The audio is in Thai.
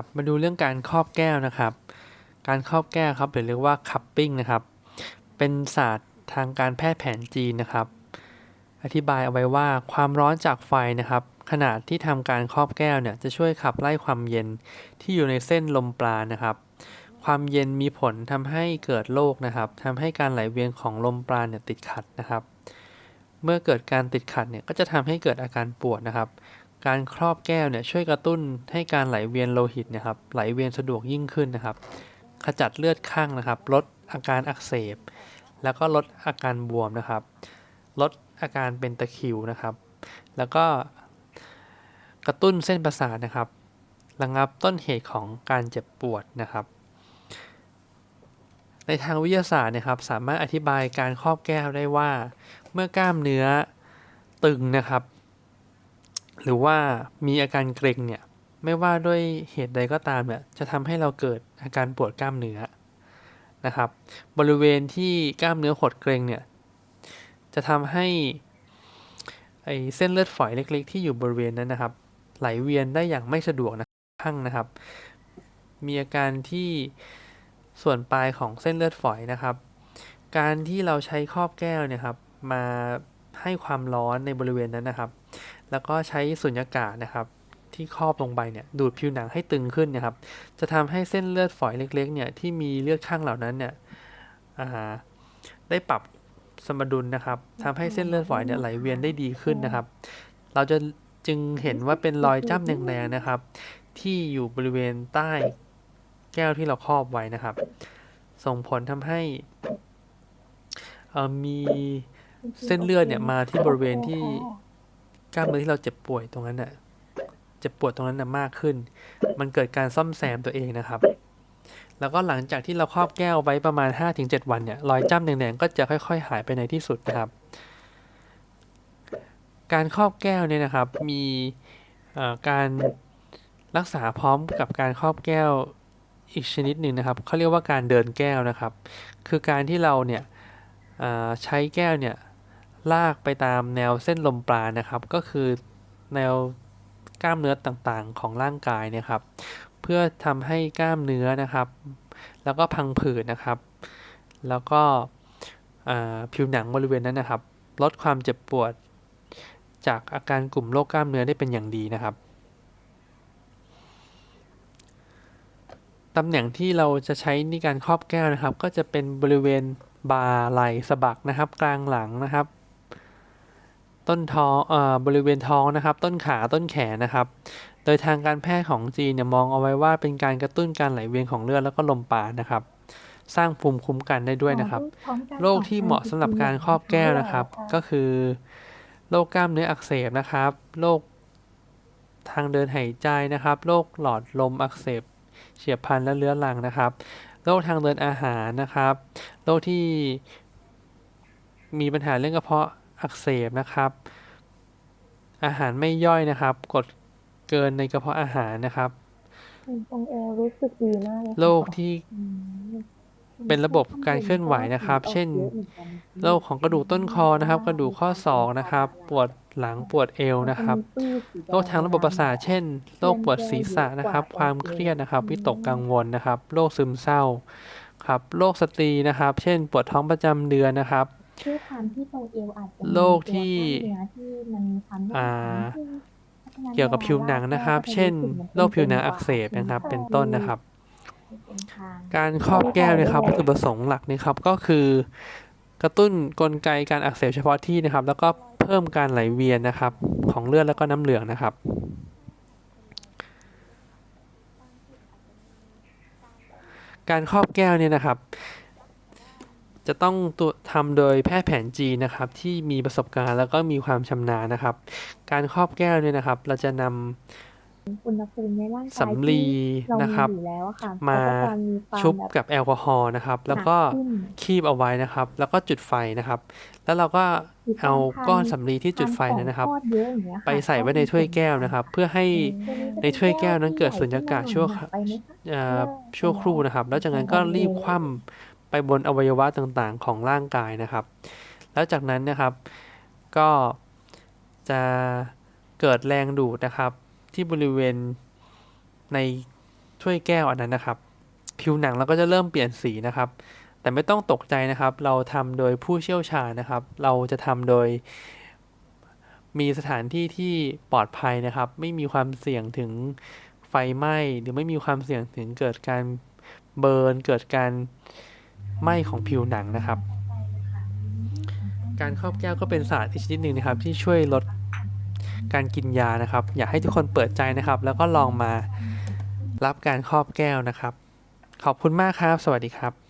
ครับ มาดูเรื่องการครอบแก้วนะครับ การครอบแก้วครับหรือเรียกว่าคัพปิ้งนะครับ เป็นศาสตร์ทางการแพทย์แผนจีนนะครับ อธิบายเอาไว้ว่าความร้อนจากไฟนะครับขณะที่ทำการครอบแก้วเนี่ยจะช่วยขับไล่ความเย็นที่อยู่ในเส้นลมปราณนะครับ ความเย็นมีผลทำให้เกิดโรคนะครับทำให้การไหลเวียนของลมปราณเนี่ยติดขัดนะครับ เมื่อเกิดการติดขัดเนี่ยก็จะทำให้เกิดอาการปวดนะครับ การครอบแก้วเนี่ยช่วยกระตุ้นให้การไหลเวียนโลหิตนะครับไหลเวียนสะดวกยิ่งขึ้นนะครับ ขจัดเลือดข้างนะครับ ลดอาการอักเสบ แล้วก็ลดอาการบวมนะครับ ลดอาการเป็นตะคริวนะครับ แล้วก็กระตุ้นเส้นประสาทนะครับระงับต้นเหตุของการเจ็บปวดนะครับ ในทางวิทยาศาสตร์นะครับ สามารถอธิบายการครอบแก้วได้ว่า เมื่อกล้ามเนื้อตึงนะครับ หรือว่ามีอาการเกร็งเนี่ยไม่ว่าด้วยเหตุใดก็ตามเนี่ยจะทำให้เราเกิดอาการปวดกล้ามเนื้อนะครับ บริเวณที่กล้ามเนื้อหดเกร็งเนี่ยจะทำให้ไอเส้นเลือดฝอยเล็ก ๆ ที่อยู่บริเวณนั้นนะครับ ไหลเวียนได้อย่างไม่สะดวกนะข้างนะครับ มีอาการที่ส่วนปลายของเส้นเลือดฝอยนะครับ การที่เราใช้ครอบแก้วเนี่ยครับมาให้ความร้อนในบริเวณนั้นนะครับ แล้วก็ใช้สุญญากาศนะครับที่ครอบลงไปเนี่ยดูดผิวหนังให้ตึงขึ้นนะครับ จะทำให้เส้นเลือดฝอยเล็กๆเนี่ยที่มีเลือดข้างเหล่านั้นเนี่ยอ่าได้ปรับสมดุลนะครับทำให้เส้นเลือดฝอยเนี่ยไหลเวียนได้ดีขึ้นนะครับ เราจะจึงเห็นว่าเป็นรอยจ้ำแดงๆนะครับ ที่อยู่บริเวณใต้แก้วที่เราครอบไว้นะครับ ส่งผลทำให้อ่อมีเส้นเลือดเนี่ยมาที่บริเวณที่ กล้ามเนื้อที่เราเจ็บป่วยตรงนั้นน่ะเจ็บปวดตรงนั้นน่ะมากขึ้น มันเกิดการซ่อมแซมตัวเองนะครับ แล้วก็หลังจากที่เราครอบแก้วไว้ประมาณ 5-7 วันเนี่ยรอยจ้ำแดงๆก็จะค่อย ๆ หายไปในที่สุดนะครับ การครอบแก้วเนี่ยนะครับ มีการรักษาพร้อมกับการครอบแก้วอีกชนิดหนึ่งนะครับเขาเรียกว่าการเดินแก้วนะครับ คือการที่เราเนี่ยใช้แก้วเนี่ย ลากไปตามแนวเส้นลมปราณนะครับ ก็คือแนวกล้ามเนื้อต่างๆของร่างกายเนะครับ เพื่อทำให้กล้ามเนื้อนะครับ แล้วก็พังผืดนะครับ แล้วก็ผิวหนังบริเวณนั้นนะครับ ลดความเจ็บปวดจากอาการกลุ่มโรคกล้ามเนื้อได้เป็นอย่างดีนะครับตำแหน่งที่เราจะใช้ในการครอบแก้วนะครับ ก็จะเป็นบริเวณบ่าไหล่สะบักนะครับ กลางหลังนะครับ ต้นท้องเอ่อบริเวณท้องนะครับ ต้นขาต้นแขนนะครับ โดยทางการแพทย์ของจีนเนี่ยมองเอาไว้ว่าเป็นการกระตุ้นการไหลเวียนของเลือดแล้วก็ลมปราณนะครับ สร้างภูมิคุ้มกันได้ด้วยนะครับ โรคที่เหมาะสำหรับการครอบแก้วนะครับ ก็คือโรคกล้ามเนื้ออักเสบนะครับ โรคทางเดินหายใจนะครับ โรคหลอดลมอักเสบ เฉียบพลันและเรื้อรังนะครับ โรคทางเดินอาหารนะครับ โรคที่มีปัญหาเรื่องกระเพาะ อักเสบนะครับ อาหารไม่ย่อยนะครับกดเกินในกระเพาะอาหารนะครับตรงเอวรู้สึกดีมากเลยโรคที่เป็นระบบการเคลื่อนไหวนะครับ เช่นโรคของกระดูกต้นคอนะครับ กระดูกข้อศอกนะครับ ปวดหลังปวดเอวนะครับโรคทางระบบประสาทเช่นโรคปวดศีรษะนะครับ ความเครียดนะครับวิตกกังวลนะครับโรคซึมเศร้าครับโรคสตรีนะครับ เช่น ปวดท้องประจำเดือนนะครับ ด้วยความที่ตรงเอวอาจจะมีโรคที่ตัวกล้ามเนื้อที่มันมีความอ่าซึ่งพัฒนาเกี่ยวกับผิวหนังนะครับ เช่นโรคผิวหนังอักเสบนะครับ เป็นต้นนะครับ เป็นทาง การครอบแก้วเนะครับวัตถุประสงค์หลักนะครับก็คือ กระตุ้นกลไกการอักเสบเฉพาะที่นะครับ แล้วก็เพิ่มการไหลเวียนนะครับ ของเลือดแล้วก็น้ำเหลืองนะครับ การครอบแก้วเนี่ยนะครับ จะต้องตัวทำโดยแพทย์แผนจีนนะครับ ที่มีประสบการณ์แล้วก็มีความชำนาญนะครับ การครอบแก้วเนี่ยนะครับ เราจะนำอุณหภูมิในร่างกายสำลีที่เรานะครับอยู่แล้วอะค่ะมาก็จะมีความชุบแบบกับแอลกอฮอล์นะครับ แล้วก็หนักขึ้นคีบเอาไว้นะครับ แล้วก็จุดไฟนะครับ แล้วเราก็เอาก้อนสำลีที่จุดไฟนั้นนะครับทาของทอดเยอะอย่างเงี้ยค่ะไปใส่ไว้ในถ้วยแก้วนะครับ เพื่อให้อืมในถ้วยแก้วนั้นเกิดสุญญากาศชั่วหนักไปไหมคะเอ่อชั่วครู่นะครับ แล้วจากนั้นก็รีบคว่ำ ไปบนอวัยวะต่างๆของร่างกายนะครับ แล้วจากนั้นนะครับ ก็จะเกิดแรงดูดนะครับ ที่บริเวณในถ้วยแก้วอันนั้นนะครับ ผิวหนังเราก็จะเริ่มเปลี่ยนสีนะครับ แต่ไม่ต้องตกใจนะครับ เราทำโดยผู้เชี่ยวชาญนะครับ เราจะทำโดยมีสถานที่ที่ปลอดภัยนะครับ ไม่มีความเสี่ยงถึงไฟไหม้หรือไม่มีความเสี่ยงถึงเกิดการเบิร์นเกิดการ ไหม้ของผิวหนังนะครับ การครอบแก้วก็เป็นศาสตร์อีกชนิดหนึ่งนะครับ ที่ช่วยลดการกินยานะครับ อยากให้ทุกคนเปิดใจนะครับ แล้วก็ลองมารับการครอบแก้วนะครับ ขอบคุณมากครับ สวัสดีครับ